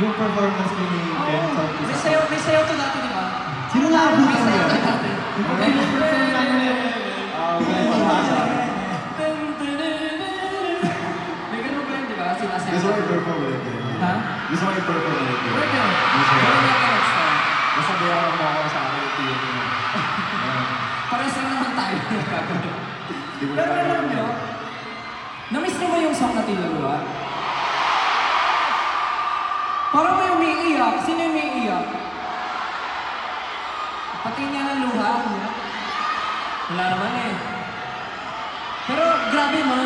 yung performance ko ni Ken sa May sayaw, may sayaw to dati, di ba? Sino nga May abutan sayaw to dati. May ganun ba yun, di ba? Sinasayaw. Gusto ko i-perform ulit yun. Ha? Gusto ko i-perform ulit yun. Pwede. Gusto ko. Gawin natin next time. Basta bayaran mo ako sa akin yung tiyo mo. Pares lang naman tayo. Ko Pero na alam nyo, namiss nyo ba yung song na Tilalua? Parang may umiiyak. Sino yung umiiyak? Pati niya ng luha. Wala naman eh. Pero grabe mo,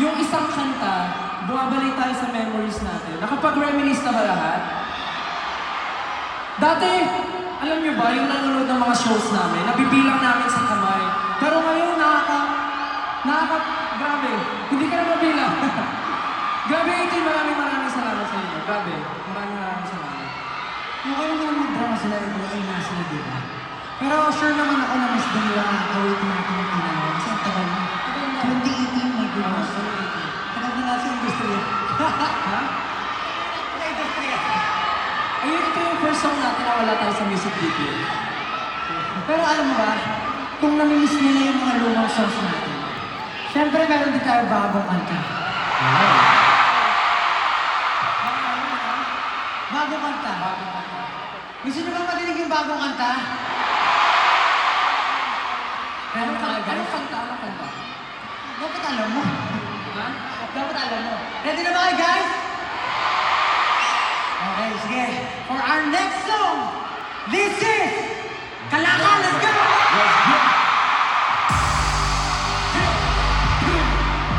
yung isang kanta, bumabalik tayo sa memories natin. Nakapag-reminisce na ba lahat? Dati, alam nyo ba, yung nanonood ng mga shows namin, nabibilang namin sa kamay. Pero ngayon, nakaka... Nakaka... Grabe. Hindi ka na mabilang. grabe, Iti. Maraming maraming inyo. Grabe. Maraming maraming salamat. Okay lang naman mag-drama sila, ay na sila, di ba? Pero sure naman ako na miss din ang awaiting natin ng tinalaw. Kasi ang tagal na. 2018, my goodness. Tagal na natin sa industriya. Ha? Sa industriya. Ayun, ito yung first song natin na wala tayo sa music video. Pero alam mo ba, kung namimiss nila yung mga lumang songs natin, syempre meron din tayo bagong kanta. Bagong kanta. Bagong kanta. Gusto niyo ba madinig yung bagong kanta? Anong kanta? Anong kanta? Anong kanta? Dapat alam mo. Ha? Dapat alam mo. Ready na ba kayo, guys? Okay, sige. For our next song, this